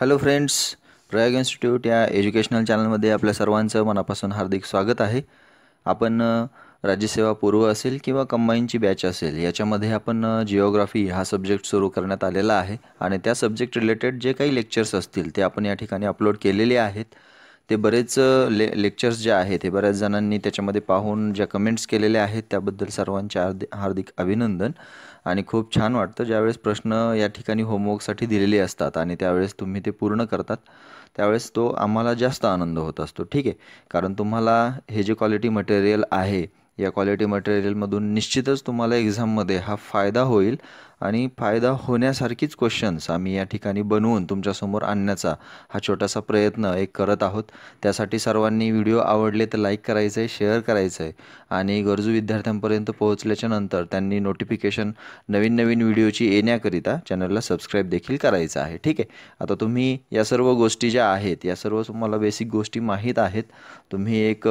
Hello friends Prayag institute या educational चॅनलमध्ये आपल्या सर्वांचं मनापासून हार्दिक स्वागत आहे. आपण राज्यसेवा पूर्व असेल किंवा कंबाईनची बॅच असेल याच्यामध्ये आपण जिओग्राफी हा सब्जेक्ट सुरू करण्यात आलेला आहे. आणि त्या सब्जेक्ट रिलेटेड जे काही लेक्चर्स असतील ते आपण या ठिकाणी अपलोड केलेले आहेत. ते बरेच ले लेक्चर्स जे आहेत ते बऱ्याच जणांनी त्याच्यामध्ये पाहून ज्या कमेंट्स केलेल्या आहेत त्याबद्दल सर्वांचे हार्दिक हार्दिक अभिनंदन. आणि खूप छान वाटतं ज्यावेळेस प्रश्न या ठिकाणी होमवर्कसाठी दिलेले असतात आणि त्यावेळेस तुम्ही ते पूर्ण करतात त्यावेळेस तो आम्हाला जास्त आनंद होत असतो. ठीक आहे? कारण तुम्हाला हे जे क्वालिटी मटेरियल आहे या क्वालिटी मटेरियलमधून निश्चितच तुम्हाला एक्झाममध्ये हा फायदा होईल आणि फायदा होण्यासारखीच क्वेश्चन्स आम्ही या ठिकाणी बनवून तुमच्यासमोर आणण्याचा हा छोटासा प्रयत्न एक करत आहोत. त्यासाठी सर्वांनी व्हिडिओ आवडले तर लाईक करायचं आहे शेअर करायचं आहे आणि गरजू विद्यार्थ्यांपर्यंत पोहोचल्याच्या नंतर त्यांनी नोटिफिकेशन नवीन नवीन व्हिडिओची येण्याकरिता चॅनलला सबस्क्राईब देखील करायचं आहे. ठीक आहे? आता तुम्ही या सर्व गोष्टी ज्या आहेत या सर्व तुम्हाला बेसिक गोष्टी माहीत आहेत तुम्ही एक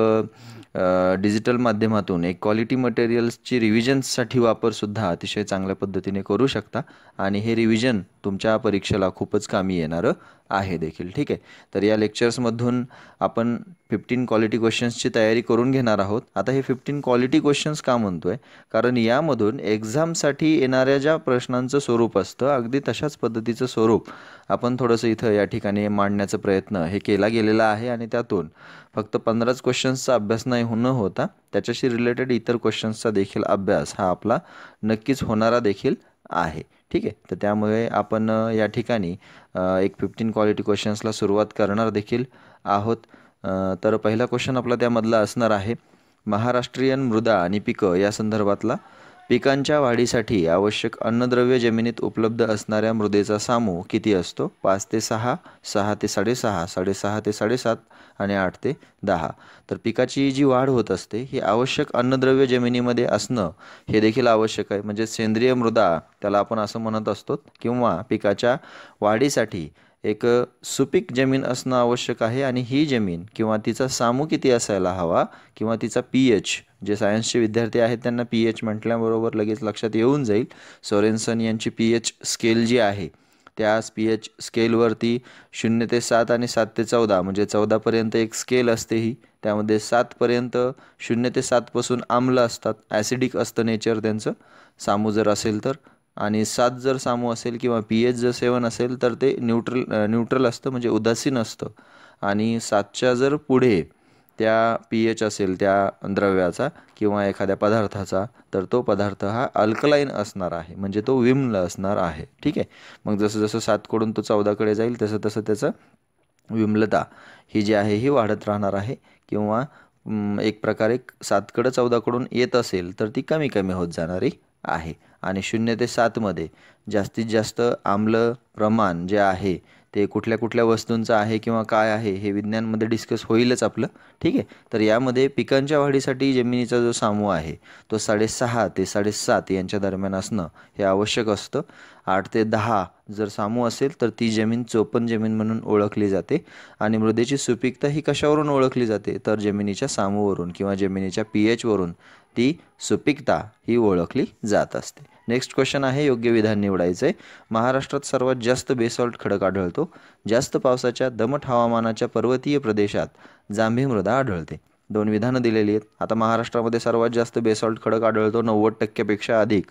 डिजिटल माध्यमातून एक क्वालिटी मटेरियल्सची रिव्हिजन्ससाठी वापरसुद्धा अतिशय चांगल्या पद्धतीने करू शकता. आणि हे रिव्हिजन तुमच्या परीक्षेला खूपच कामी येणारं. आहे देखील. ठीक आहे? तर या लेक्चर्समधून आपण फिफ्टीन क्वालिटी क्वेश्चन्सची तयारी करून घेणार आहोत. आता हे फिफ्टीन क्वालिटी क्वेश्चन्स का म्हणतो आहे कारण यामधून एक्झामसाठी येणाऱ्या ज्या प्रश्नांचं स्वरूप असतं अगदी तशाच पद्धतीचं स्वरूप आपण थोडंसं इथं या ठिकाणी मांडण्याचा प्रयत्न हे केला गेलेला आहे आणि त्यातून फक्त पंधराच क्वेश्चन्सचा अभ्यास नाही न होता त्याच्याशी रिलेटेड इतर क्वेश्चन्सचा देखील अभ्यास हा आपला नक्कीच होणारा देखील आहे. ठीक आहे? तर त्यामुळे आपण या ठिकाणी एक फिफ्टीन क्वालिटी क्वेश्चन्सला सुरुवात करणार देखील आहोत. तर पहिला क्वेश्चन आपला त्यामधला असणार आहे महाराष्ट्रीयन मृदा आणि पिकं या संदर्भातला. पिकांच्या वाढीसाठी आवश्यक अन्नद्रव्य जमिनीत उपलब्ध असणाऱ्या मृदेचा सामू किती असतो? पाच ते सहा सहा ते साडेसहा साडेसहा ते साडेसात आणि आठ ते दहा. तर पिकाची जी वाढ होत असते ही आवश्यक अन्नद्रव्य जमिनीमध्ये असणं हे देखील आवश्यक आहे. म्हणजे सेंद्रिय मृदा त्याला आपण असं म्हणत असतो किंवा पिकाच्या वाढीसाठी एक सुपीक जमीन असणं आवश्यक आहे आणि ही जमीन किंवा तिचा सामू किती असायला हवा किंवा तिचा पी एच जे सायन्सचे विद्यार्थी आहेत त्यांना पी एच म्हटल्याबरोबर लगेच लक्षात येऊन जाईल. सोरेन्सन यांची पी एच स्केल जी आहे त्या पी एच स्केलवरती शून्य ते सात आणि सात ते चौदा म्हणजे चौदापर्यंत एक स्केल असते ही. त्यामध्ये सातपर्यंत शून्य ते सातपासून आम्ल असतात. ॲसिडिक असतं नेचर त्यांचं. सामू जर असेल तर. आणि सात जर सामू असेल किंवा पी एच जर सेवन असेल तर ते न्यूट्रल न्यूट्रल असतं म्हणजे उदासीन असतं. आणि सातच्या जर पुढे त्या पी एच असेल त्या द्रव्याचा किंवा एखाद्या पदार्थाचा तर तो पदार्थ हा अल्कलाईन असणार आहे. म्हणजे तो विम्ल असणार आहे. ठीक आहे? मग जसं जसं सातकडून तो चौदाकडे जाईल तसं तसं त्याचं विम्लता ही जी आहे ही वाढत राहणार आहे. किंवा एक प्रकारे सातकडं चौदाकडून येत असेल तर ती कमी कमी होत जाणारी आहे. आणि शून्य ते सातमध्ये जास्तीत जास्त आम्ल प्रमाण जे आहे ते कुठल्या कुठल्या वस्तूंचं आहे किंवा काय आहे हे विज्ञानमध्ये डिस्कस होईलच आपलं. ठीक आहे? तर यामध्ये पिकांच्या वाढीसाठी जमिनीचा जो सामू आहे तो साडेसहा ते साडेसात यांच्या दरम्यान असणं हे आवश्यक असतं. आठ ते दहा जर सामू असेल तर ती जमीन चोपन जमीन म्हणून ओळखली जाते. आणि मृदेची सुपीकता ही कशावरून ओळखली जाते? तर जमिनीच्या सामूवरून किंवा जमिनीच्या पी एचवरून ती सुपीकता ही ओळखली जात असते. नेक्स्ट क्वेश्चन आहे योग्य विधान निवडायचं आहे महाराष्ट्रात सर्वात जास्त बेसॉल्ट खडक आढळतो. जास्त पावसाच्या दमट हवामानाच्या पर्वतीय प्रदेशात जांभी मृदा आढळते. दोन विधानं दिलेली आहेत. आता महाराष्ट्रामध्ये सर्वात जास्त बेसॉल्ट खडक आढळतो नव्वद टक्क्यापेक्षा अधिक.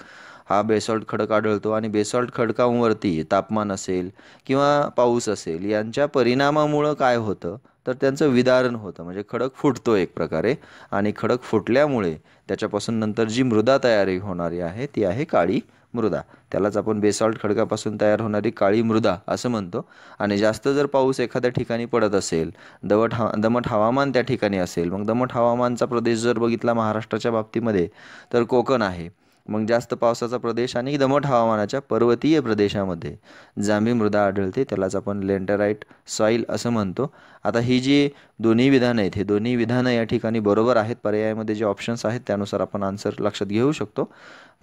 हा बेसॉल्ट खडक आढळतो आणि बेसॉल्ट खडकांवरती तापमान असेल किंवा पाऊस असेल यांच्या परिणामामुळं काय होतं? तर त्यांचं विदारण होतं. म्हणजे खडक फुटतो एक प्रकारे आणि खडक फुटल्यामुळे त्याच्यापासून नंतर जी मृदा तयारी होणारी आहे ती आहे काळी मृदा. त्यालाच आपण बेसॉल्ट खडकापासून तयार होणारी काळी मृदा असं म्हणतो. आणि जास्त जर पाऊस एखाद्या ठिकाणी पडत असेल दमट हा दमट हवामान त्या ठिकाणी असेल मग दमट हवामानचा प्रदेश जर बघितला महाराष्ट्राच्या बाबतीमध्ये तर कोकण आहे. मग जास्त पावसाचा प्रदेश आणि दमट हवामानाच्या पर्वतीय प्रदेशामध्ये. जांभी मृदा आढळते त्यालाच आपण लेंटराईट सॉईल असं म्हणतो. आता ही जी दोन्ही विधानं आहेत हे दोन्ही विधानं या ठिकाणी बरोबर आहेत पर्यायामध्ये जे ऑप्शन्स आहेत त्यानुसार आपण आन्सर लक्षात घेऊ शकतो.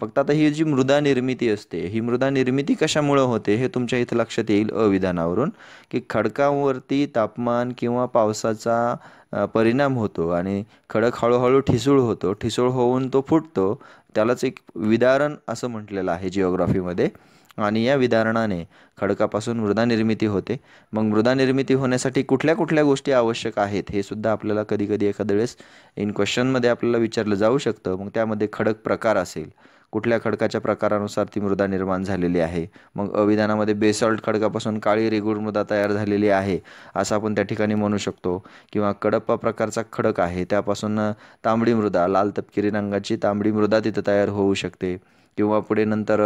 फक्त आता ही जी मृदा निर्मिती असते ही मृदा निर्मिती कशामुळं होते हे तुमच्या इथं लक्षात येईल अविधानावरून की खडकांवरती तापमान किंवा पावसाचा परिणाम होतो आणि खडक हळूहळू ठिसूळ होतो ठिसूळ होऊन तो फुटतो त्यालाच एक विदारण असं म्हटलेलं आहे जिओग्राफीमध्ये आणि या विदारणाने खडकापासून मृदा निर्मिती होते. मग मृदा निर्मिती होण्यासाठी कुठल्या कुठल्या गोष्टी आवश्यक आहेत हे सुद्धा आपल्याला कधी कधी एखाद्या वेळेस इन क्वेश्चनमध्ये आपल्याला विचारलं जाऊ शकतं. मग त्यामध्ये खडक प्रकार असेल कुठल्या खडकाच्या प्रकारानुसार ती मृदा निर्माण झालेली आहे? मग अविधानामध्ये बेसॉल्ट खडकापासून काळी रेगूळ मृदा तयार झालेली आहे असं आपण त्या ठिकाणी म्हणू शकतो. किंवा कडप्पा प्रकारचा खडक आहे त्यापासून तांबडी मृदा लाल तपकिरी रंगाची तांबडी मृदा तिथं तयार होऊ शकते. किंवा पुढे नंतर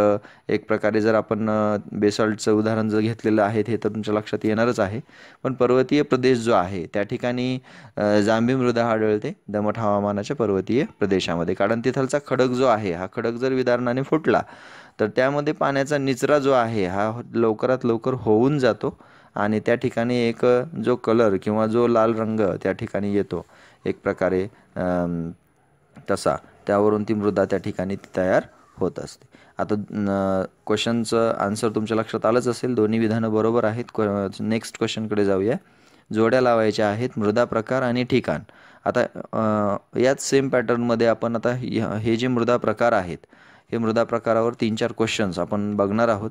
एक प्रकारे जर आपण बेसॉल्टचं उदाहरण जर घेतलेलं आहे हे तर तुमच्या लक्षात येणारच आहे. पण पर्वतीय प्रदेश जो आहे त्या ठिकाणी जांभी मृदा आढळते दमट हवामानाच्या पर्वतीय प्रदेशामध्ये. कारण तिथलचा खडक जो आहे हा खडक जर विदारणाने फुटला तर त्यामध्ये पाण्याचा निचरा जो आहे हा लवकरात लवकर होऊन जातो आणि त्या ठिकाणी एक जो कलर किंवा जो लाल रंग त्या ठिकाणी येतो. एक प्रकारे तसा. त्यावरून ती मृदा त्या ठिकाणी तयार होत असते. आता क्वेश्चनचं आन्सर तुमच्या लक्षात आलंच असेल. दोन्ही विधानं बरोबर आहेत. नेक्स्ट क्वेश्चनकडे जाऊया. जोड्या लावायच्या आहेत. मृदा प्रकार आणि ठिकाण. आता याच सेम पॅटर्नमध्ये आपण आता हे जे मृदा प्रकार आहेत हे मृदा प्रकारावर तीन चार क्वेश्चन्स आपण बघणार आहोत.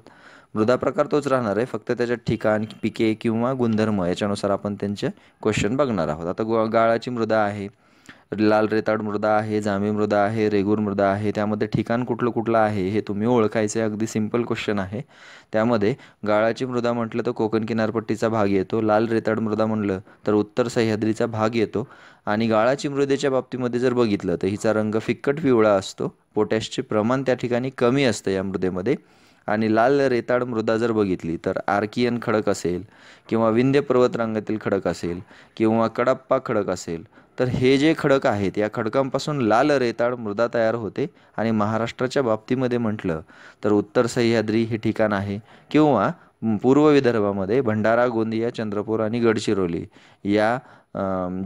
मृदा प्रकार तोच राहणार आहे. फक्त त्याच्यात ठिकाण पिके किंवा गुणधर्म याच्यानुसार आपण त्यांचे क्वेश्चन बघणार आहोत. आता गाळाची मृदा आहे. लाल रेताड मृदा आहे जांभी मृदा आहे रेगूर मृदा आहे त्यामध्ये ठिकाण कुठलं कुठलं आहे हे तुम्ही ओळखायचे अगदी सिंपल क्वेश्चन आहे. त्यामध्ये गाळाची मृदा म्हटलं तर कोकण किनारपट्टीचा भाग येतो लाल रेताड मृदा म्हटलं तर उत्तर सह्याद्रीचा भाग येतो आणि गाळाची मृदेच्या बाबतीमध्ये जर बघितलं तर हिचा रंग फिक्कट पिवळा असतो पोटॅशचे प्रमाण त्या ठिकाणी कमी असतं या मृदेमध्ये आणि लाल रेताड मृदा जर बघितली तर आर्कियन खडक असेल किंवा विंध्य पर्वतरांगातील खडक असेल किंवा कडप्पा खडक असेल तर हे जे खडक आहेत या खडकांपासून लाल रेताळ मृदा तयार होते आणि महाराष्ट्राच्या बाबतीमध्ये म्हटलं तर उत्तर सह्याद्री हे ठिकाण आहे किंवा पूर्व विदर्भामध्ये भंडारा गोंदिया चंद्रपूर आणि गडचिरोली या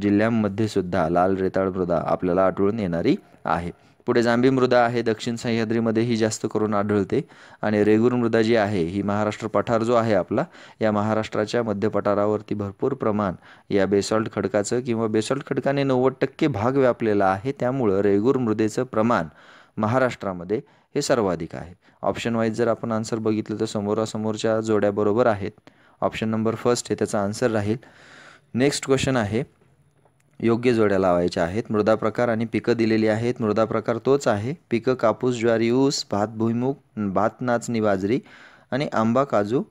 जिल्ह्यांमध्ये सुद्धा लाल रेताळ मृदा आपल्याला आढळून येणारी आहे. पुढे जांभी मृदा आहे दक्षिण सह्याद्रीमध्ये ही जास्त करून आढळते. आणि रेगूर मृदा जी आहे ही महाराष्ट्र पठार जो आहे आपला या महाराष्ट्राच्या मध्य पठारावरती भरपूर प्रमाण या बेसॉल्ट खडकाचं किंवा बेसॉल्ट खडकाने नव्वद टक्के भाग व्यापलेला आहे. त्यामुळं रेगूर मृदेचं प्रमाण महाराष्ट्रामध्ये हे सर्वाधिक आहे. ऑप्शन वाईज जर आपण आन्सर बघितलं तर समोरासमोरच्या जोड्या बरोबर आहेत. ऑप्शन नंबर फर्स्ट हे त्याचा आन्सर राहील. नेक्स्ट क्वेश्चन आहे योग्य जोड्या लावायच्या आहेत. मृदा प्रकार आणि पिकं दिलेली आहेत. मृदा प्रकार तोच आहे. पिकं कापूस ज्वारी ऊस भात भुईमुग भात नाचणी बाजरी आणि आंबा काजू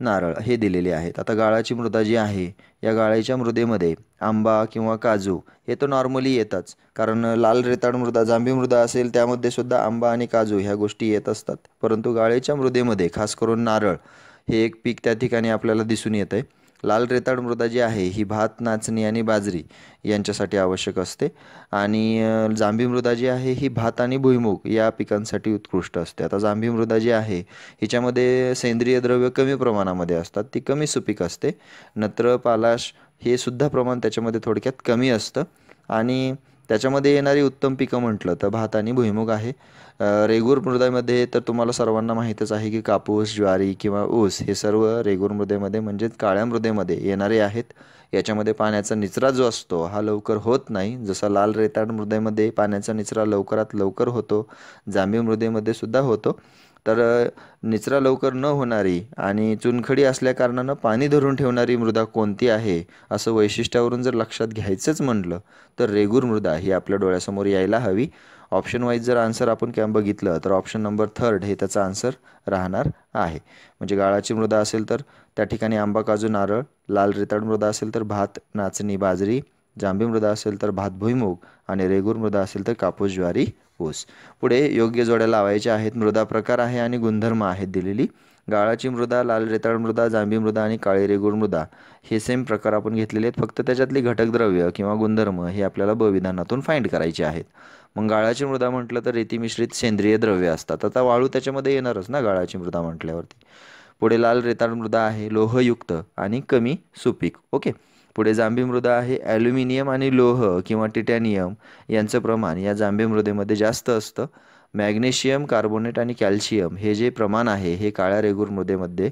नारळ हे दिलेले आहेत. आता गाळाची मृदा जी आहे या गाळाच्या मृदेमध्ये आंबा किंवा काजू हे तर नॉर्मली येतच. कारण लाल रेताड मृदा जांभी मृदा असेल त्यामध्ये सुद्धा आंबा आणि काजू ह्या गोष्टी येत असतात. परंतु गाळेच्या मृदेमध्ये खास करून नारळ हे एक पीक त्या ठिकाणी आपल्याला दिसून येतं आहे लाल रेताड मृदा जी आहे ही भात नाचणी आणि बाजरी यांच्यासाठी आवश्यक असते. आणि जांभी मृदा जी आहे ही भात आणि भुईमुग या पिकांसाठी उत्कृष्ट असते. आता जांभी मृदा जी आहे हिच्यामध्ये सेंद्रिय द्रव्य कमी प्रमाणामध्ये असतात. ती कमी सुपीक असते. नत्र पालाश हे सुद्धा प्रमाण त्याच्यामध्ये थोडक्यात कमी असतं. आणि त्याच्यामध्ये येणारी उत्तम पिकं म्हटलं तर भात आणि भुईमुग आहे. रेगूर मृदेमध्ये तर तुम्हाला सर्वांना माहीतच आहे की कापूस ज्वारी किंवा ऊस हे सर्व रेगूर मृदेमध्ये म्हणजेच काळ्या मृदेमध्ये येणारे आहेत. याच्यामध्ये पाण्याचा निचरा जो असतो हा लवकर होत नाही. जसा लाल रेताड मृदेमध्ये पाण्याचा निचरा लवकरात लवकर होतो जांभी मृदेमध्ये सुद्धा होतो. तर निचरा लवकर न होणारी आणि चुनखडी असल्याकारणानं पाणी धरून ठेवणारी मृदा कोणती आहे असं वैशिष्ट्यावरून जर लक्षात घ्यायचंच म्हटलं तर रेगूर मृदा ही आपल्या डोळ्यासमोर यायला हवी. ऑप्शन वाईज जर आन्सर आपण कॅम्प बघितलं तर ऑप्शन नंबर थर्ड हे त्याचा आन्सर राहणार आहे. म्हणजे गाळाची मृदा असेल तर त्या ठिकाणी आंबा काजू नारळ लाल रेताड मृदा असेल तर भात नाचणी बाजरी जांभी मृदा असेल तर भात भुईमूग आणि रेगूर मृदा असेल तर कापूस ज्वारी ऊस पुढे योग्य जोड्या लावायच्या आहेत. मृदा प्रकार आहे आणि गुणधर्म आहेत दिलेली. गाळाची मृदा लाल रेताळ मृदा जांभी मृदा आणि काळी रेगूर मृदा. हे सेम प्रकार आपण घेतलेले आहेत. फक्त त्याच्यातली घटकद्रव्य किंवा गुणधर्म हे आपल्याला ब विधानातून फाइंड करायचे आहेत. मग गाळाची मृदा म्हटलं तर रेती मिश्रित सेंद्रिय द्रव्य असतात. आता वाळू त्याच्यामध्ये येणारच ना गाळाची मृदा म्हटल्यावरती. पुढे लाल रेताळ मृदा आहे लोहयुक्त आणि कमी सुपीक. ओके पुढे जांभी मृदा आहे ॲल्युमिनियम आणि लोह किंवा टिटॅनियम यांचं प्रमाण या जांभी मृदेमध्ये जास्त असतं. मॅग्नेशियम कार्बोनेट आणि कॅल्शियम हे जे प्रमाण आहे हे काळ्या रेगूर मृदेमध्ये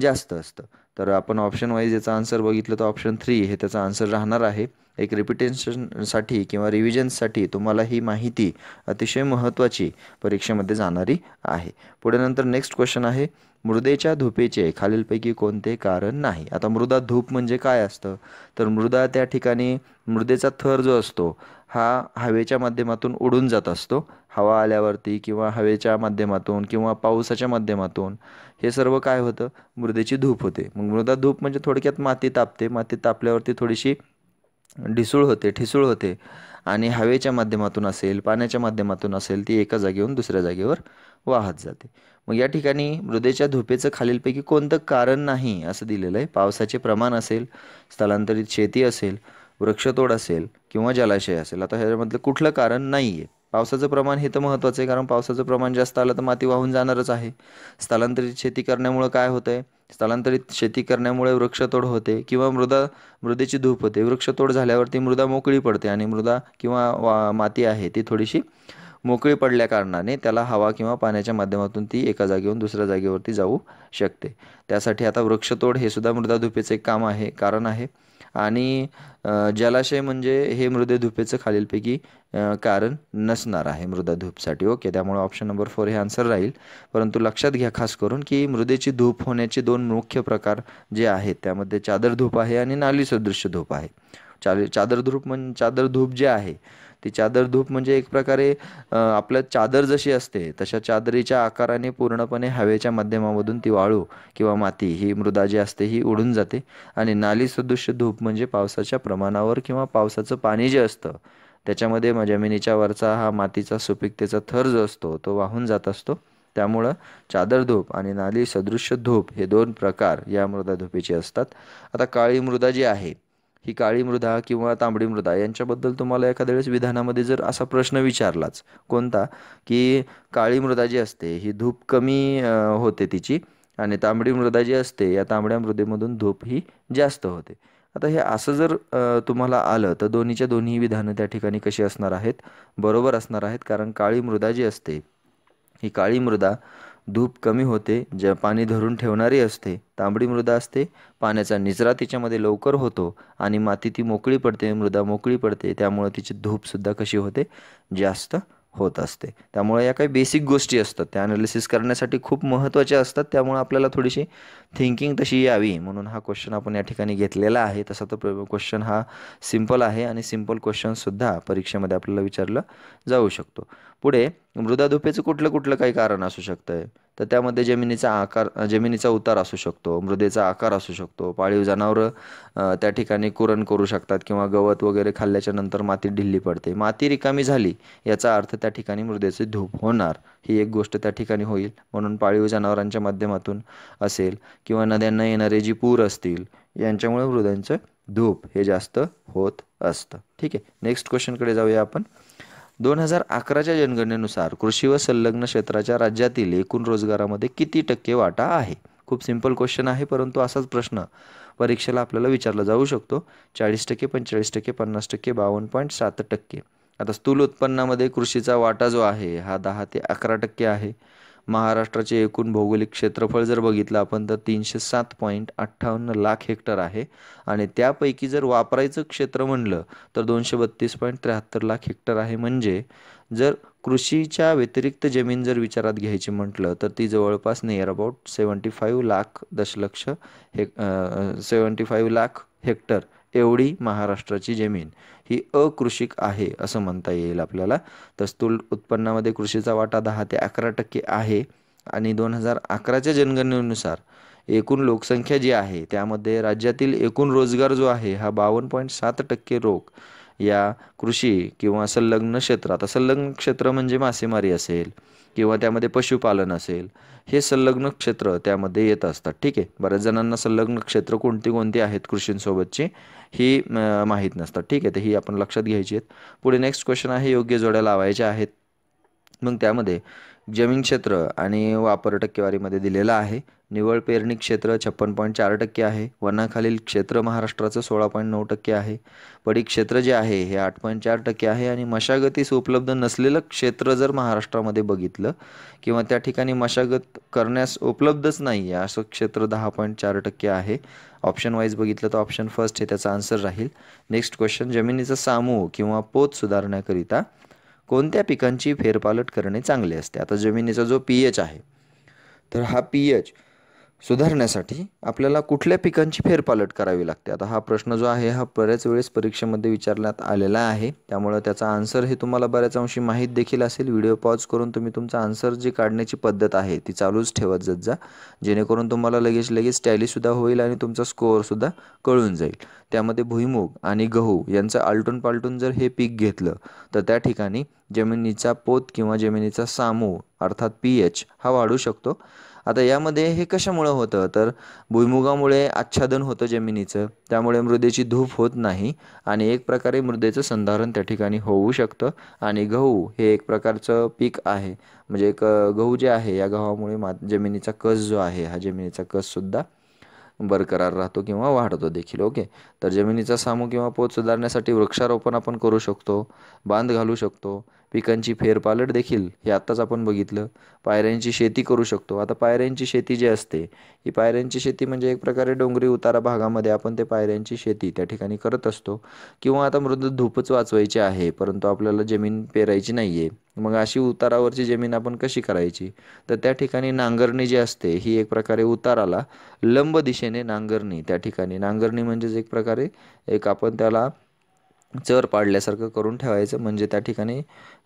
जास्त असतं. तर आपण ऑप्शन वाईज याचा आन्सर बघितलं तर ऑप्शन थ्री हे त्याचा आन्सर राहणार आहे. एक रिपिटेशनसाठी किंवा रिव्हिजनसाठी तुम्हाला ही माहिती अतिशय महत्त्वाची परीक्षेमध्ये जाणारी आहे. पुढे नंतर नेक्स्ट क्वेश्चन आहे मृदेच्या धुपेचे खालीलपैकी कोणते कारण नाही? आता मृदा धूप म्हणजे काय असतं? तर मृदा त्या ठिकाणी मृदेचा थर जो असतो हा हवेच्या माध्यमातून उडून जात असतो. हवा आल्यावरती किंवा हवेच्या माध्यमातून किंवा पावसाच्या माध्यमातून. हे सर्व काय होतं? मृदेची धूप होते. मग मृदा धूप म्हणजे थोडक्यात माती तापते. माती तापल्यावरती थोडीशी ढिसूळ होते ठिसूळ होते. आणि हवेच्या माध्यमातून असेल पाण्याच्या माध्यमातून असेल ती एका जागेहून दुसऱ्या जागेवर वाहत जाते. मग या ठिकाणी मृदेच्या धुपेचं खालीलपैकी कोणतं कारण नाही असं दिलेलं आहे. पावसाचे प्रमाण असेल स्थलांतरित शेती असेल वृक्षतोड असेल किंवा जलाशय असेल. आता ह्याच्यामधलं कुठलं कारण नाही आहे पावसाचं प्रमाण हे तर महत्त्वाचं आहे कारण पावसाचं प्रमाण जास्त आलं तर माती वाहून जाणारच आहे. स्थलांतरित शेती करण्यामुळं काय होतं आहे स्थलांतरित शेती करण्यामुळे वृक्षतोड होते किंवा मृदा मृदेची धूप होते. वृक्षतोड झाल्यावरती मृदा मोकळी पडते आणि मृदा किंवा वा माती आहे ती थोडीशी मोकळी पडल्या कारणाने त्याला हवा किंवा पाण्याच्या माध्यमातून ती एका जागेहून दुसऱ्या जागेवरती जाऊ शकते. त्यासाठी आता वृक्षतोड हे सुद्धा मृदा धुपेचं एक काम आहे कारण आहे. आणि जलाशय म्हणजे हे मृदेधुपेचं खालीलपैकी कारण नसणार आहे मृदाधूपसाठी. ओके त्यामुळे ऑप्शन नंबर फोर हे आन्सर राहील. परंतु लक्षात घ्या खास करून की मृदेची धूप होण्याचे दोन मुख्य प्रकार जे आहेत त्यामध्ये चादर धूप आहे आणि नाली सदृश्य धूप आहे. चाल चादर धूप म्हण चादर धूप जे आहे ती चादर धूप म्हणजे एक प्रकारे आपल्या चादर जशी असते तशा चादरीच्या आकाराने पूर्णपणे हवेच्या माध्यमामधून ती वाळू किंवा माती ही मृदा जी असते ही उडून जाते. आणि नाली सदृश्य धूप म्हणजे पावसाच्या प्रमाणावर किंवा पावसाचं पाणी जे असतं त्याच्यामध्ये जमिनीच्या वरचा हा मातीचा सुपिकतेचा थर जो असतो तो वाहून जात असतो. त्यामुळं चादर धूप आणि नाली सदृश्य धूप हे दोन प्रकार या मृदा धुपीचे असतात. आता काळी मृदा जी आहे ही काळी मृदा किंवा तांबडी मृदा यांच्याबद्दल तुम्हाला एखाद्या वेळेस विधानामध्ये जर असा प्रश्न विचारलाच कोणता? की काळी मृदा जी असते ही धूप कमी होते तिची आणि तांबडी मृदा जी असते या तांबड्या मृदेमधून धूप ही जास्त होते. आता हे असं जर तुम्हाला आलं तर दोन्हीच्या दोन्ही विधानं त्या ठिकाणी कशी असणार आहेत? बरोबर असणार आहेत कारण काळी मृदा जी असते ही काळी मृदा धूप कमी होते ज्या पाणी धरून ठेवणारी असते तांबडी मृदा असते पाण्याचा निचरा तिच्यामध्ये लवकर होतो आणि माती ती मोकळी पडते मृदा मोकळी पडते त्यामुळे तिची धूपसुद्धा कशी होते? जास्त होत असते. त्यामुळे या काही बेसिक गोष्टी असतात. त्या ॲनालिसिस करण्यासाठी खूप महत्त्वाच्या असतात. त्यामुळे आपल्याला थोडीशी थिंकिंग तशी यावी म्हणून हा क्वेश्चन आपण या ठिकाणी घेतलेला आहे. तसा तर क्वेश्चन हा सिंपल आहे आणि सिंपल क्वेश्चनसुद्धा परीक्षेमध्ये आपल्याला विचारलं जाऊ शकतो. पुढे मृदाधुपेचं कुठलं कुठलं काही कारण असू शकतं आहे तर त्यामध्ये जमिनीचा आकार जमिनीचा उतार असू शकतो मृदेचा आकार असू शकतो पाळीव जनावरं त्या ठिकाणी कुरण करू शकतात किंवा गवत वगैरे खाल्ल्याच्या नंतर माती ढिल्ली पडते. माती रिकामी झाली याचा अर्थ त्या ठिकाणी मृदेचे धूप होणार. ही एक गोष्ट त्या ठिकाणी होईल. म्हणून पाळीव जनावरांच्या माध्यमातून असेल किंवा नद्यांना येणारे जी पूर असतील यांच्यामुळे मृदांचं धूप हे जास्त होत असतं. ठीक आहे. नेक्स्ट क्वेश्चनकडे जाऊया आपण. दोन हजार अकराच्या जनगणनेनुसार कृषी व संलग्न क्षेत्राच्या राज्यातील एकूण रोजगारामध्ये किती टक्के वाटा आहे? खूप सिंपल क्वेश्चन आहे परंतु असाच प्रश्न परीक्षेला आपल्याला विचारला जाऊ शकतो. चाळीस टक्के पंचेचाळीस टक्के पन्नास टक्के बावन्न पॉईंट सात टक्के. आता स्थूल उत्पन्नामध्ये कृषीचा वाटा जो आहे हा दहा ते अकरा टक्के आहे. महाराष्ट्राचे एकूण भौगोलिक क्षेत्रफळ जर बघितलं आपण तर तीनशे सात पॉईंट अठ्ठावन्न लाख हेक्टर आहे. आणि त्यापैकी जर वापरायचं क्षेत्र म्हणलं तर दोनशे बत्तीस पॉईंट त्र्याहत्तर लाख हेक्टर आहे. म्हणजे जर कृषीच्या व्यतिरिक्त जमीन जर विचारात घ्यायची म्हटलं तर ती जवळपास near about seventy five lakh दशलक्ष हे सेवन्टी फाईव्ह लाख हेक्टर. एवढी महाराष्ट्राची जमीन ही अकृषिक आहे असं म्हणता येईल आपल्याला. तस्तूल उत्पन्नामध्ये कृषीचा वाटा दहा ते अकरा टक्के आहे आणि दोन हजार अकराच्या जनगणनेनुसार एकूण लोकसंख्या जी आहे त्यामध्ये राज्यातील एकूण रोजगार जो आहे हा बावन्न पॉईंट सात टक्के रोख या कृषी किंवा संलग्न क्षेत्र. आता संलग्न क्षेत्र म्हणजे मासेमारी असेल किंवा त्यामध्ये पशुपालन असेल हे संलग्न क्षेत्र त्यामध्ये येत असतात. ठीक आहे? बऱ्याच जणांना संलग्न क्षेत्र कोणती कोणती आहेत कृषींसोबतची ही माहीत नसतात. ठीक आहे? तर ही आपण लक्षात घ्यायची आहेत. पुढे नेक्स्ट क्वेश्चन आहे योग्य जोड्या लावायच्या आहेत. मग त्यामध्ये जमीन क्षेत्र आणि वापर टक्केवारीमध्ये दिलेलं आहे. निवळ पेरणी क्षेत्र छप्पन पॉईंट चार टक्के आहे. वनाखालील क्षेत्र महाराष्ट्राचं सोळा पॉईंट नऊ टक्के आहे. पडीक क्षेत्र जे आहे हे आठ पॉईंट चार टक्के आहे आणि मशागतीस उपलब्ध नसलेलं क्षेत्र जर महाराष्ट्रामध्ये बघितलं किंवा त्या ठिकाणी मशागत करण्यास उपलब्धच नाही आहे असं क्षेत्र दहा पॉईंट चार टक्के आहे. ऑप्शन वाईज बघितलं तर ऑप्शन फर्स्ट हे त्याचा आन्सर राहील. नेक्स्ट क्वेश्चन जमिनीचा सामूह किंवा पोत सुधारण्याकरिता कोणत्या पिकांची फेरपालट करणे चांगले असते? आता जमिनीचा जो पी एच आहे तर हा पी एच सुधारण्यासाठी आपल्याला कुठल्या पिकांची फेरपालट करावी लागते? आता हा प्रश्न जो आहे हा बऱ्याच वेळेस परीक्षेमध्ये विचारण्यात आलेला आहे. त्यामुळं त्याचा आन्सर हे तुम्हाला बऱ्याच अंशी माहीत देखील असेल. व्हिडिओ पॉज करून तुम्ही तुमचा आन्सर जी काढण्याची पद्धत आहे ती चालूच ठेवत जात जा. जेणेकरून तुम्हाला लगेच लगेच टॅलीसुद्धा होईल आणि तुमचा स्कोअरसुद्धा कळून जाईल. त्यामध्ये भुईमूग आणि गहू यांचं आलटून पालटून जर हे पीक घेतलं तर त्या ठिकाणी जमिनीचा पोत किंवा जमिनीचा सामू अर्थात पी एच हा वाढू शकतो. आता यामध्ये हे कशामुळं होतं? तर भुईमुगामुळे आच्छादन होतं जमिनीचं. त्यामुळे मृदेची धूप होत नाही आणि एक प्रकारे मृदेचं संधारण त्या ठिकाणी होऊ शकतं. आणि गहू हे एक प्रकारचं पीक आहे. म्हणजे एक गहू जे आहे या गव्हामुळे मा जमिनीचा कस जो आहे हा जमिनीचा कससुद्धा बरकरार राहतो किंवा वाढतो देखील ओके? तर जमिनीचा सामू किंवा पोत सुधारण्यासाठी वृक्षारोपण आपण करू शकतो बांध घालू शकतो पिकांची फेरपालट देखील हे आत्ताच आपण बघितलं. पायऱ्यांची शेती करू शकतो. आता पायऱ्यांची शेती जी असते ही पायऱ्यांची शेती म्हणजे एक प्रकारे डोंगरी उतारा भागामध्ये आपण ते पायऱ्यांची शेती त्या ठिकाणी करत असतो. किंवा आता मृद धूपच वाचवायची आहे परंतु आपल्याला जमीन पेरायची नाही आहे मग अशी उतारावरची जमीन आपण कशी करायची? तर त्या ठिकाणी नांगरणी जी असते ही एक प्रकारे उताराला लंब दिशेने नांगरणी त्या ठिकाणी नांगरणी म्हणजेच एक प्रकारे एक आपण त्याला चर पाडल्यासारखं करून ठेवायचं म्हणजे त्या ठिकाणी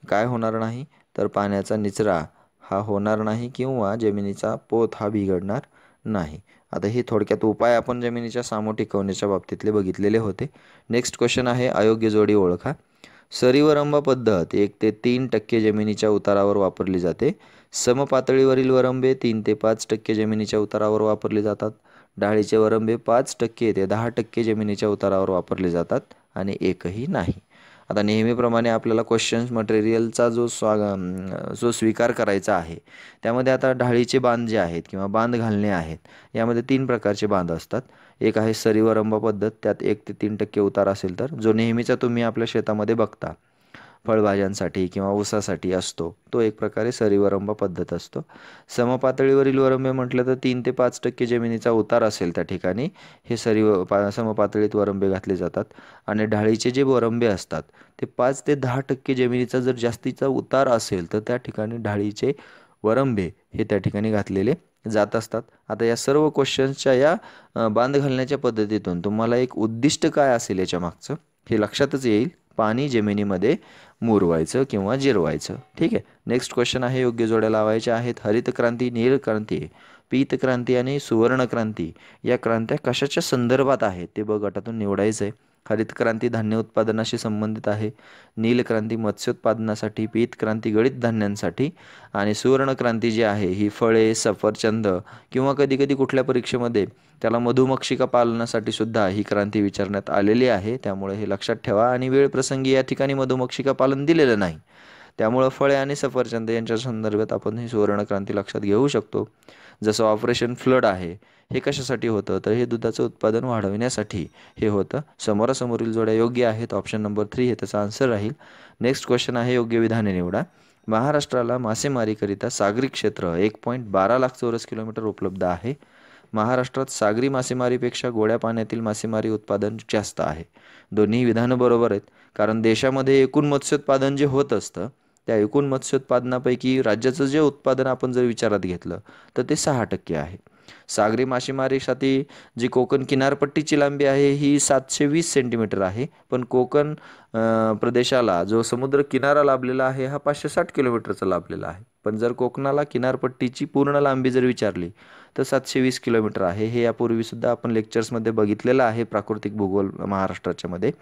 काय होणार नाही? तर पाण्याचा निचरा हा होणार नाही किंवा जमिनीचा पोत हा बिघडणार नाही. आता हे थोडक्यात उपाय आपण जमिनीच्या सामो टिकवण्याच्या बाबतीतले बघितलेले होते. नेक्स्ट क्वेश्चन आहे अयोग्य जोडी ओळखा. सरीवरंब पद्धत एक ते तीन टक्के जमिनीच्या उतारावर वापरली जाते. समपातळीवरील वरंबे तीन ते पाच टक्के जमिनीच्या उतारावर वापरले जातात. डाळीचे वरंबे पाच टक्के ते दहा टक्के जमिनीच्या उतारावर वापरले जातात. आणि एकही नाही. आता नेहमीप्रमाणे आपल्याला क्वेश्चन्स मटेरियलचा जो स्वाग जो स्वीकार करायचा आहे त्यामध्ये आता ढाळीचे बांध जे आहेत किंवा बांध घालणे आहेत यामध्ये तीन प्रकारचे बांध असतात. एक आहे सरीवरंब पद्धत त्यात एक ते तीन टक्के उतार असेल तर जो नेहमीचा तुम्ही आपल्या शेतामध्ये बघता. फळभाज्यांसाठी किंवा ऊसासाठी असतो. तो एक प्रकारे सरीवरंबा पद्धत असतो. समपातळीवरील वरंबे म्हटलं तर तीन ते पाच टक्के जमिनीचा उतार असेल त्या ठिकाणी. हे सरी पा समपातळीत वरंबे घातले जातात. आणि ढाळीचे जे वरंबे असतात ते पाच ते दहा टक्के जमिनीचा जर जास्तीचा उतार असेल तर त्या ठिकाणी ढाळीचे वरंबे हे त्या ठिकाणी घातलेले जात असतात. आता या सर्व क्वेश्चन्सच्या या बांध घालण्याच्या पद्धतीतून तुम्हाला एक उद्दिष्ट काय असेल याच्या मागचं हे लक्षातच येईल. पाणी जमिनीमध्ये मुरवायचं किंवा जिरवायचं. ठीक आहे? नेक्स्ट क्वेश्चन आहे योग्य जोड्या लावायच्या आहेत. हरित क्रांती नील क्रांती पीत क्रांती आणि सुवर्ण क्रांती. या क्रांत्या कशाच्या संदर्भात आहेत? ते ब गटातून निवडायचं आहे हरित क्रांती धान्य उत्पादनाशी संबंधित आहे. नील क्रांती मत्स्योत्पादनासाठी पीत क्रांती गळित धान्यांसाठी आणि सुवर्ण क्रांती जी आहे ही फळे सफरचंद किंवा कधी कधी कुठल्या परीक्षेमध्ये त्याला मधुमक्षिका पालनासाठी सुद्धा ही क्रांती विचारण्यात आलेली आहे. त्यामुळे हे लक्षात ठेवा आणि वेळ प्रसंगी या ठिकाणी मधुमक्षिका पालन दिलेलं नाही. त्यामुळं फळे आणि सफरचंद यांच्या संदर्भात आपण ही सुवर्णक्रांती लक्षात घेऊ शकतो. जसं ऑपरेशन फ्लड आहे हे कशासाठी होतं? तर हे दुधाचं उत्पादन वाढविण्यासाठी हे होतं. समोरासमोरील जोड्या योग्य आहेत? ऑप्शन नंबर थ्री हे त्याचा आन्सर राहील. नेक्स्ट क्वेश्चन आहे योग्य विधाने निवडा. महाराष्ट्राला मासेमारीकरिता सागरी क्षेत्र एक पॉईंट बारा लाख चौरस किलोमीटर उपलब्ध आहे. महाराष्ट्रात सागरी मासेमारीपेक्षा गोड्या पाण्यातील मासेमारी उत्पादन जास्त आहे. दोन्ही विधानं बरोबर आहेत. कारण देशामध्ये एकूण मत्स्योत्पादन जे होत असतं त्या एकूण मत्स्योत्पादनापैकी राज्याचं जे उत्पादन आपण जर विचारात घेतलं तर ते सहा टक्के आहे. सागरी मासेमारीसाठी जी कोकण किनारपट्टीची लांबी आहे ही सातशे वीस सेंटीमीटर आहे. पण कोकण प्रदेशाला जो समुद्र किनारा लाभलेला आहे हा पाचशे साठ किलोमीटरचा लाभलेला आहे. पण जर कोकणाला किनारपट्टीची पूर्ण लांबी जर विचारली तर सातशे वीस किलोमीटर आहे. हे यापूर्वीसुद्धा आपण लेक्चर्समध्ये बघितलेलं आहे प्राकृतिक भूगोल महाराष्ट्राच्यामध्ये.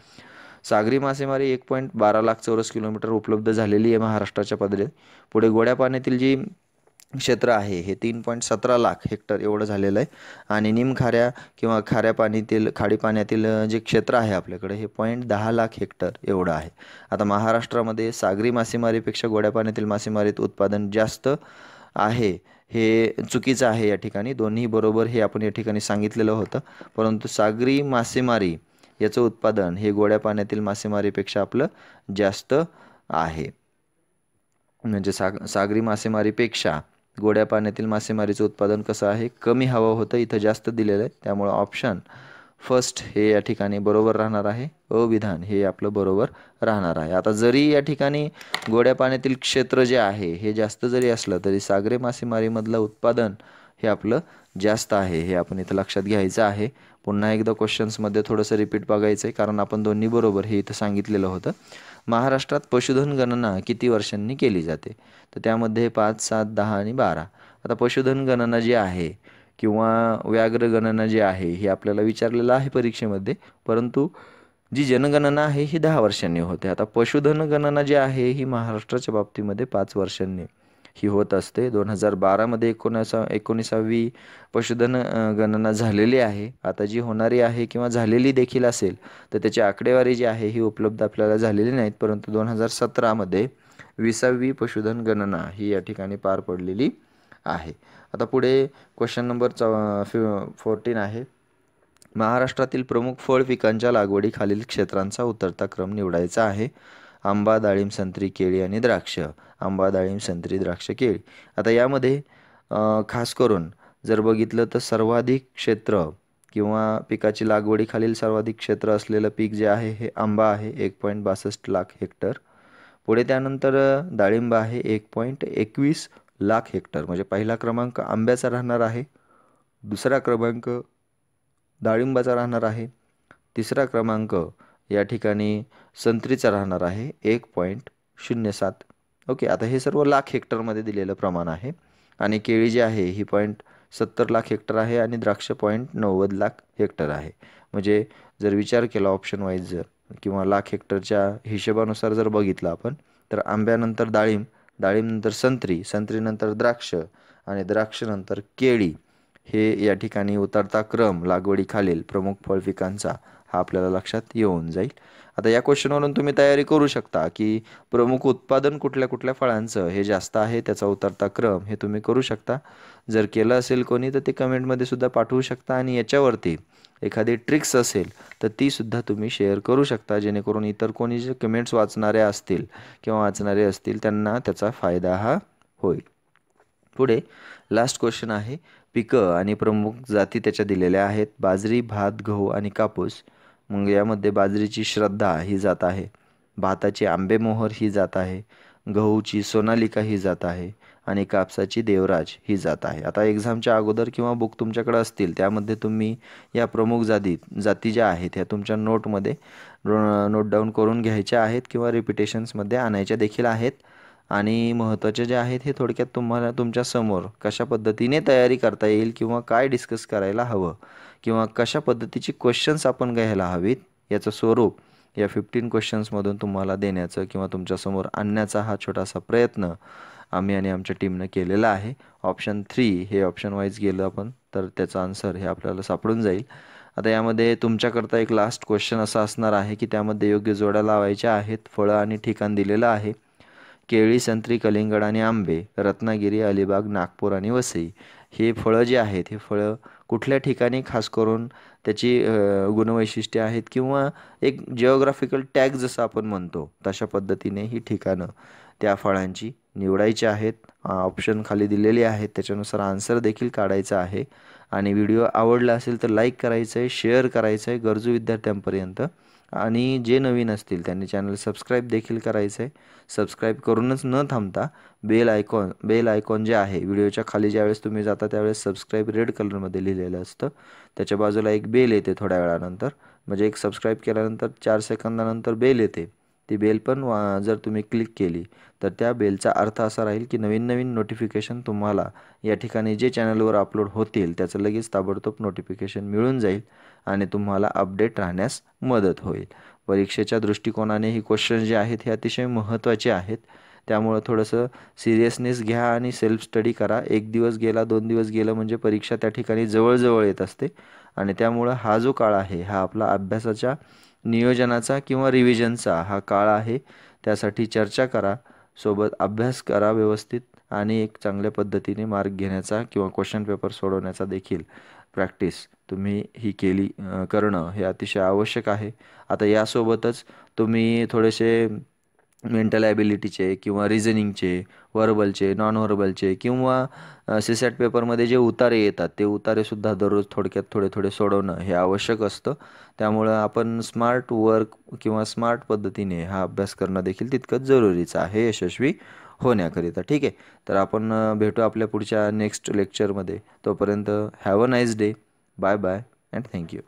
सागरी मासेमारी एक पॉईंट बारा लाख चौरस किलोमीटर उपलब्ध झालेली आहे महाराष्ट्राच्या पदरीत. पुढे गोड्या पाण्यातील जी क्षेत्र आहे हे तीन पॉईंट सतरा लाख हेक्टर एवढं झालेलं आहे. आणि निमखाऱ्या किंवा खाऱ्या पाण्यातील खाडी पाण्यातील जे क्षेत्र आहे आपल्याकडे हे पॉईंट दहा लाख हेक्टर एवढं आहे. आता महाराष्ट्रामध्ये सागरी मासेमारीपेक्षा गोड्या पाण्यातील मासेमारीत उत्पादन जास्त आहे हे चुकीचं आहे या ठिकाणी. दोन्ही बरोबर हे आपण या ठिकाणी सांगितलेलं होतं. परंतु सागरी मासेमारी याचं उत्पादन हे गोड्या पाण्यातील मासेमारीपेक्षा आपलं जास्त आहे. म्हणजे साग सागरी मासेमारीपेक्षा गोड्या पाण्यातील मासेमारीचं उत्पादन कसं आहे? कमी हवं होतं इथं जास्त दिलेलं आहे. त्यामुळं ऑप्शन फर्स्ट हे या ठिकाणी बरोबर राहणार आहे. अविधान हे आपलं बरोबर राहणार आहे. आता जरी या ठिकाणी गोड्या पाण्यातील क्षेत्र जे आहे हे जास्त जरी असलं तरी सागरी मासेमारीमधलं उत्पादन हे आपलं जास्त आहे हे आपण इथं लक्षात घ्यायचं आहे. पुन्हा एकदा क्वेश्चन्समध्ये थोडंसं रिपीट बघायचं आहे कारण आपण दोन्ही बरोबर हे इथं सांगितलेलं होतं. महाराष्ट्रात पशुधन गणना किती वर्षांनी केली जाते? तर त्यामध्ये पाच सात दहा आणि बारा. आता पशुधन गणना जी आहे किंवा व्याघ्र गणना जी आहे ही आपल्याला विचारलेलं आहे परीक्षेमध्ये परंतु जी जनगणना आहे ही दहा वर्षांनी होते. आता पशुधन गणना जी आहे ही महाराष्ट्राच्या बाबतीमध्ये पाच वर्षांनी. ही होत असते. दोन हजार बारामध्ये एकोणासा एकोणीसावी पशुधन गणना झालेली आहे. आता जी होणारी आहे किंवा झालेली देखील असेल तर त्याची आकडेवारी जी आहे ही उपलब्ध आपल्याला झालेली नाहीत. परंतु दोन हजार सतरामध्ये विसावी पशुधन गणना ही या ठिकाणी पार पडलेली आहे. आता पुढे क्वेश्चन नंबर चौ फि फोर्टीन आहे. महाराष्ट्रातील प्रमुख फळ पिकांच्या लागवडीखालील क्षेत्रांचा उतरता क्रम निवडायचा आहे. आंबा डाळिंब संत्री केळी आणि द्राक्ष. आंबा डाळिंब संत्री द्राक्ष केळी. आता यामध्ये खास करून जर बघितलं तर सर्वाधिक क्षेत्र किंवा पिकाची लागवडीखालील सर्वाधिक क्षेत्र असलेलं पीक जे आहे हे आंबा आहे एक पॉईंट बासष्ट लाख हेक्टर. पुढे त्यानंतर डाळिंब आहे एक पॉईंट एकवीस लाख हेक्टर. म्हणजे पहिला क्रमांक आंब्याचा राहणार आहे. दुसरा क्रमांक डाळिंबाचा राहणार आहे. तिसरा क्रमांक या ठिकाणी संत्रीचा राहणार आहे एक पॉईंट शून्य सात. ओके आता हे सर्व लाख हेक्टरमध्ये दिलेलं प्रमाण आहे. आणि केळी जी आहे ही पॉईंट सत्तर लाख हेक्टर आहे आणि द्राक्ष पॉईंट नव्वद लाख हेक्टर आहे. म्हणजे जर विचार केला ऑप्शन वाईज जर किंवा लाख हेक्टरच्या हिशोबानुसार जर बघितलं आपण तर आंब्यानंतर डाळिंब डाळिंबनंतर संत्री संत्रीनंतर द्राक्ष आणि द्राक्षनंतर केळी. हे या ठिकाणी उतरता क्रम लागवडीखालील प्रमुख फळ पिकांचा हा आपल्याला लक्षात येऊन जाईल. आता या क्वेश्चनवरून तुम्ही तयारी करू शकता की प्रमुख उत्पादन कुठल्या कुठल्या फळांचं हे जास्त आहे त्याचा उतरता क्रम हे तुम्ही करू शकता. जर केलं असेल कोणी तर ते कमेंटमध्ये सुद्धा पाठवू शकता आणि याच्यावरती एखादी ट्रिक्स असेल तर ती सुद्धा तुम्ही शेअर करू शकता जेणेकरून इतर कोणी जे कमेंट्स वाचणारे असतील किंवा वाचणारे असतील त्यांना त्याचा फायदा हा होईल. पुढे लास्ट क्वेश्चन आहे. पिकं आणि प्रमुख जाती त्याच्या दिलेल्या आहेत. बाजरी भात गहू आणि कापूस. मग यामध्ये बाजरीची श्रद्धा ही जात आहे. भाताची आंबेमोहर ही जात आहे. गहूची सोनालिका ही जात आहे. आणि कापसाची देवराज ही जात आहे. आता एक्झामच्या अगोदर किंवा बुक तुमच्याकडे असतील त्यामध्ये तुम्ही या प्रमुख जाती जाती ज्या आहेत ह्या तुमच्या नोटमध्ये नोट डाऊन करून घ्यायच्या आहेत किंवा रिपिटेशन्समध्ये आणायच्या देखील आहेत. आणि महत्त्वाचे जे आहेत हे थोडक्यात तुम्हाला तुमच्यासमोर कशा पद्धतीने तयारी करता येईल किंवा काय डिस्कस करायला हवं किंवा कशा पद्धतीची क्वेश्चन्स आपण घ्यायला हवीत याचं स्वरूप या फिफ्टीन क्वेश्चन्समधून तुम्हाला देण्याचं किंवा तुमच्यासमोर आणण्याचा हा छोटासा प्रयत्न आम्ही आणि आमच्या टीमनं केलेला आहे. ऑप्शन थ्री हे ऑप्शन वाईज गेलं आपण तर त्याचं आन्सर हे आपल्याला सापडून जाईल. आता यामध्ये तुमच्याकरता एक लास्ट क्वेश्चन असा असणार आहे की त्यामध्ये योग्य जोड्या लावायच्या आहेत फळं आणि ठिकाण दिलेलं आहे. केळी संत्री कलिंगड आणि आंबे रत्नागिरी अलिबाग नागपूर आणि वसई हे फळं जे आहेत हे फळं कुठल्या ठिकाणी खास करून त्याची गुणवैशिष्ट्ये आहेत किंवा एक जिओग्राफिकल टॅग जसं आपण म्हणतो तशा पद्धतीने ही ठिकाणं त्या फळांची निवडायची आहेत ऑप्शन खाली दिलेले आहेत त्याच्यानुसार आन्सर देखील काढायचा आहे. आणि व्हिडिओ आवडला असेल तर लाईक करायचं आहे शेअर करायचं आहे गरजू विद्यार्थ्यांपर्यंत. आणि जे नवीन असतील त्यांनी चॅनल सबस्क्राईब देखील करायचं आहे सबस्क्राईब करूनच न थांबता बेल आयकॉन बेल आयकॉन जे आहे व्हिडिओच्या खाली ज्यावेळेस तुम्ही जाता त्यावेळेस सबस्क्राईब रेड कलरमध्ये लिहिलेलं असतं. त्याच्या बाजूला एक बेल येते थोड्या वेळानंतर. म्हणजे एक सबस्क्राईब केल्यानंतर चार सेकंदानंतर बेल येते. ती बेल पण वा जर तुम्ही क्लिक केली तर त्या बेलचा अर्थ असा राहील की नवीन नवीन नोटिफिकेशन तुम्हाला या ठिकाणी जे चॅनलवर अपलोड होतील त्याचं लगेच ताबडतोब नोटिफिकेशन मिळून जाईल. आणि तुम्हाला अपडेट राहण्यास मदत होईल. परीक्षेच्या दृष्टिकोनाने ही क्वेश्चन जे आहेत हे अतिशय महत्त्वाचे आहेत. त्यामुळं थोडंसं सिरियसनेस घ्या आणि सेल्फ स्टडी करा. एक दिवस गेला दोन दिवस गेलं म्हणजे परीक्षा त्या ठिकाणी जवळजवळ येत असते. आणि त्यामुळं हा जो काळ आहे हा आपला अभ्यासाच्या नियोजनाचा किंवा रिव्हिजनचा हा काळ आहे. त्यासाठी चर्चा करा. सोबत अभ्यास करा व्यवस्थित आणि एक चांगल्या पद्धतीने मार्क घेण्याचा किंवा क्वेश्चन पेपर सोडवण्याचा देखील. प्रॅक्टिस तुम्ही ही केली करणं हे अतिशय आवश्यक आहे. आता यासोबतच तुम्ही थोडेसे मेंटल ॲबिलिटीचे किंवा रिझनिंगचे वर्बलचे नॉन व्हर्बलचे किंवा सीसॅट पेपरमध्ये जे उतारे येतात ते उतारेसुद्धा दररोज थोडक्यात थोडे थोडे सोडवणं हे आवश्यक असतं. त्यामुळं आपण स्मार्ट वर्क किंवा स्मार्ट पद्धतीने हा अभ्यास करणं देखील तितकंच जरुरीचं आहे यशस्वी होण्याकरिता ठीक आहे. तर आपण भेटू आपल्या पुढच्या नेक्स्ट लेक्चरमध्ये तोपर्यंत have a nice day bye bye and thank you